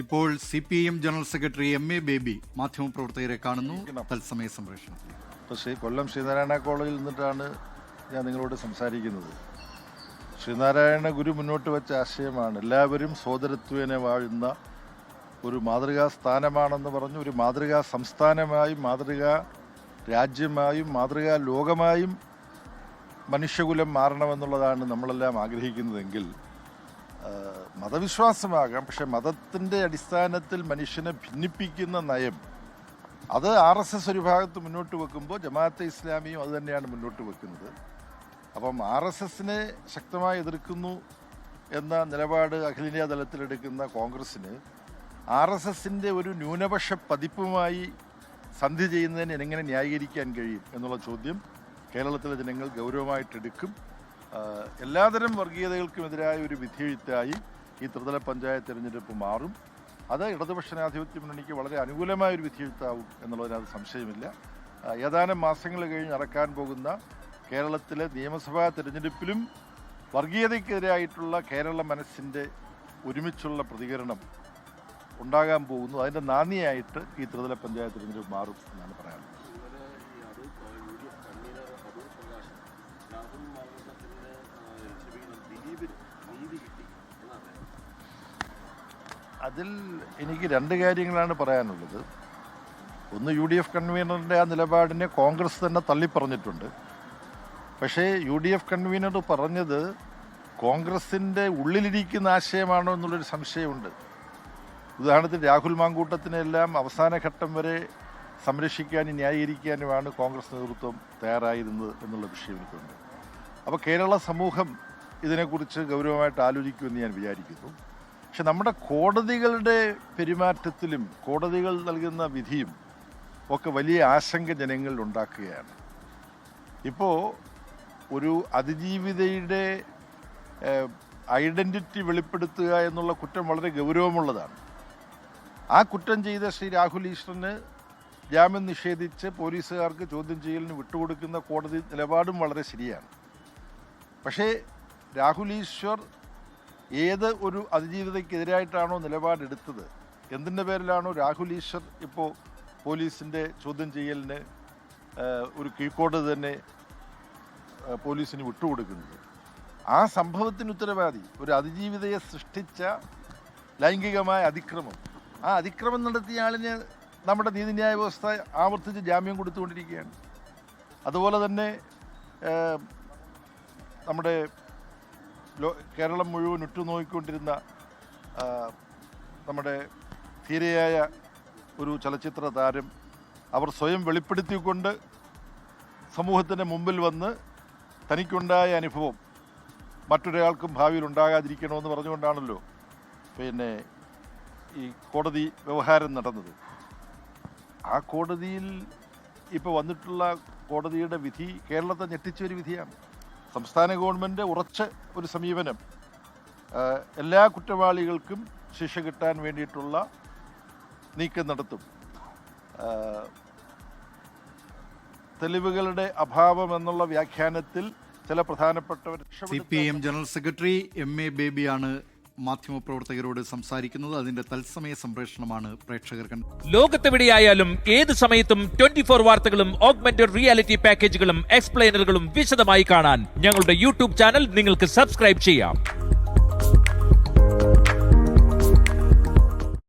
ഇപ്പോൾ C P M general secretary M A Baby മാധ്യമപ്രവർത്തകരെ കാണുന്നു. തത്സമയ സംപ്രേഷണം. ഇപ്പോൾ ശ്രീ കൊല്ലം ശ്രീനാരായണ കോളേജിൽ നിന്നിട്ടാണ് ഞാൻ നിങ്ങളോട് സംസാരിക്കുന്നത്. ശ്രീനാരായണ ഗുരു മുന്നോട്ട് വെച്ച ആശയമാണ് എല്ലാവരും സോദരത്വേനെ വാഴുന്ന ഒരു മാതൃകാ സ്ഥാനമാണെന്ന് പറഞ്ഞു ഒരു മാതൃകാ സംസ്ഥാനമായും മാതൃകാ രാജ്യമായും മാതൃകാ ലോകമായും മനുഷ്യകുലം മാറണമെന്നുള്ളതാണ് നമ്മളെല്ലാം ആഗ്രഹിക്കുന്നതെങ്കിൽ മതവിശ്വാസമാകാം. പക്ഷെ മതത്തിന്റെ അടിസ്ഥാനത്തിൽ മനുഷ്യനെ ഭിന്നിപ്പിക്കുന്ന നയം അത് ആർ എസ് എസ് ഒരു ഭാഗത്ത് മുന്നോട്ട് വെക്കുമ്പോൾ ജമാഅത്തെ ഇസ്ലാമിയും അത് തന്നെയാണ് മുന്നോട്ട് വെക്കുന്നത്. അപ്പം ആർ എസ് എസിനെ ശക്തമായി എതിർക്കുന്നു എന്ന നിലപാട് അഖിലേന്ത്യാ തലത്തിലെടുക്കുന്ന കോൺഗ്രസ്സിന് ആർ എസ് എസിന്റെ ഒരു ന്യൂനപക്ഷ പതിപ്പുമായി സന്ധി ചെയ്യുന്നതിന് എങ്ങനെ ന്യായീകരിക്കാൻ കഴിയും എന്നുള്ള ചോദ്യം കേരളത്തിലെ ജനങ്ങൾ ഗൗരവമായിട്ടെടുക്കും. എല്ലാതരം വർഗീയതകൾക്കുമെതിരായ ഒരു വിധിയെഴുത്തായി ഈ ത്രിതല പഞ്ചായത്ത് തിരഞ്ഞെടുപ്പ് മാറും. അത് ഇടതുപക്ഷ ജനാധിപത്യ മുന്നണിക്ക് വളരെ അനുകൂലമായ ഒരു വിധിയെഴുത്താവും എന്നുള്ളതിനകത്ത് സംശയമില്ല. ഏതാനും മാസങ്ങൾ കഴിഞ്ഞ് നടക്കാൻ പോകുന്ന കേരളത്തിലെ നിയമസഭാ തിരഞ്ഞെടുപ്പിലും വർഗീയതയ്ക്കെതിരായിട്ടുള്ള കേരള മനസ്സിന്റെ ഒരുമിച്ചുള്ള പ്രതികരണം ഉണ്ടാകാൻ പോകുന്നു. അതിന്റെ നാന്ദിയായിട്ട് ഈ ത്രിതല പഞ്ചായത്ത് തിരഞ്ഞെടുപ്പ് മാറും എന്നാണ് പറയാനുള്ളത്. അതിൽ എനിക്ക് രണ്ട് കാര്യങ്ങളാണ് പറയാനുള്ളത്. ഒന്ന് യു ഡി എഫ് കൺവീനറിന്റെ ആ നിലപാടിനെ കോൺഗ്രസ് തന്നെ തള്ളിപ്പറഞ്ഞിട്ടുണ്ട്. പക്ഷേ യു ഡി എഫ് കൺവീനർ പറഞ്ഞത് കോൺഗ്രസിന്റെ ഉള്ളിലിരിക്കുന്ന ആശയമാണോ എന്നുള്ളൊരു സംശയമുണ്ട്. ഉദാഹരണത്തിന് രാഹുൽ മാങ്കൂട്ടത്തിനെല്ലാം അവസാന ഘട്ടം വരെ സംരക്ഷിക്കാനും ന്യായീകരിക്കാനുമാണ് കോൺഗ്രസ് നേതൃത്വം തയ്യാറായിരുന്നത് എന്നുള്ള വിഷയം എനിക്കുണ്ട്. അപ്പോൾ കേരള സമൂഹം ഇതിനെക്കുറിച്ച് ഗൗരവമായിട്ട് ആലോചിക്കുമെന്ന് ഞാൻ വിചാരിക്കുന്നു. പക്ഷെ നമ്മുടെ കോടതികളുടെ പെരുമാറ്റത്തിലും കോടതികൾ നൽകുന്ന വിധിയും ഒക്കെ വലിയ ആശങ്ക ജനങ്ങളിൽ ഉണ്ടാക്കുകയാണ്. ഇപ്പോൾ ഒരു അതിജീവിതയുടെ ഐഡന്റിറ്റി വെളിപ്പെടുത്തുക എന്നുള്ള കുറ്റം വളരെ ഗൗരവമുള്ളതാണ്. ആ കുറ്റം ചെയ്ത ശ്രീ രാഹുൽ ഈശ്വറിന് ജാമ്യം നിഷേധിച്ച് പോലീസുകാർക്ക് ചോദ്യം ചെയ്യലിന് വിട്ടുകൊടുക്കുന്ന കോടതി നിലപാടും വളരെ ശരിയാണ്. പക്ഷേ രാഹുൽ ഈശ്വർ ഏത് ഒരു അതിജീവിതയ്ക്കെതിരായിട്ടാണോ നിലപാടെടുത്തത്? എന്തിന്റെ പേരിലാണോ രാഹുൽ ഈശ്വർ ഇപ്പോൾ പോലീസിന്റെ ചോദ്യം ചെയ്യലിന് ഒരു കീഴ്ക്കോടതി തന്നെ പോലീസിന് വിട്ടുകൊടുക്കുന്നത്? ആ സംഭവത്തിന് ഉത്തരവാദി ഒരു അതിജീവിതയെ സൃഷ്ടിച്ച ലൈംഗികമായ അതിക്രമം. ആ അതിക്രമം നടത്തിയ ആളിന് നമ്മുടെ നീതിന്യായ വ്യവസ്ഥ ആവർത്തിച്ച് ജാമ്യം കൊടുത്തുകൊണ്ടിരിക്കുകയാണ്. അതുപോലെ തന്നെ നമ്മുടെ കേരളം മുഴുവൻ ഉറ്റുനോക്കിക്കൊണ്ടിരുന്ന നമ്മുടെ ധീരയായ ഒരു ചലച്ചിത്ര താരം അവർ സ്വയം വെളിപ്പെടുത്തിക്കൊണ്ട് സമൂഹത്തിന്റെ മുമ്പിൽ വന്ന് തനിക്കുണ്ടായ അനുഭവം മറ്റൊരാൾക്കും ഭാവിയിൽ ഉണ്ടാകാതിരിക്കണമെന്ന് പറഞ്ഞുകൊണ്ടാണല്ലോ പിന്നെ ഈ കോടതി വ്യവഹാരം നടന്നത്. ആ കോടതിയിൽ ഇപ്പോൾ വന്നിട്ടുള്ള കോടതിയുടെ വിധി കേരളത്തെ ഞെട്ടിച്ചൊരു വിധിയാണ്. സംസ്ഥാന ഗവൺമെന്റ് ഉറച്ച ഒരു സമീപനം എല്ലാ കുറ്റവാളികൾക്കും ശിക്ഷ കിട്ടാൻ വേണ്ടിയിട്ടുള്ള നീക്കം നടത്തും. തെളിവുകളുടെ അഭാവം എന്നുള്ള വ്യാഖ്യാനത്തിൽ ചില പ്രധാനപ്പെട്ടവർ C P M general secretary M A ബേബിയാണ് മാധ്യമപ്രവർത്തകരോട് സംസാരിക്കുന്നത് അതിന്റെ തത്സമയ സംപ്രേഷണമാണ് പ്രേക്ഷകർ കണ്ടത്. ലോകത്തെവിടെയായാലും ഏത് സമയത്തും ട്വന്റി ഫോർ വാർത്തകളും ഓഗ്മെന്റഡ് റിയാലിറ്റി പാക്കേജുകളും എക്സ്പ്ലെയിനറുകളും വിശദമായി കാണാൻ ഞങ്ങളുടെ യൂട്യൂബ് ചാനൽ നിങ്ങൾക്ക് സബ്സ്ക്രൈബ് ചെയ്യാം.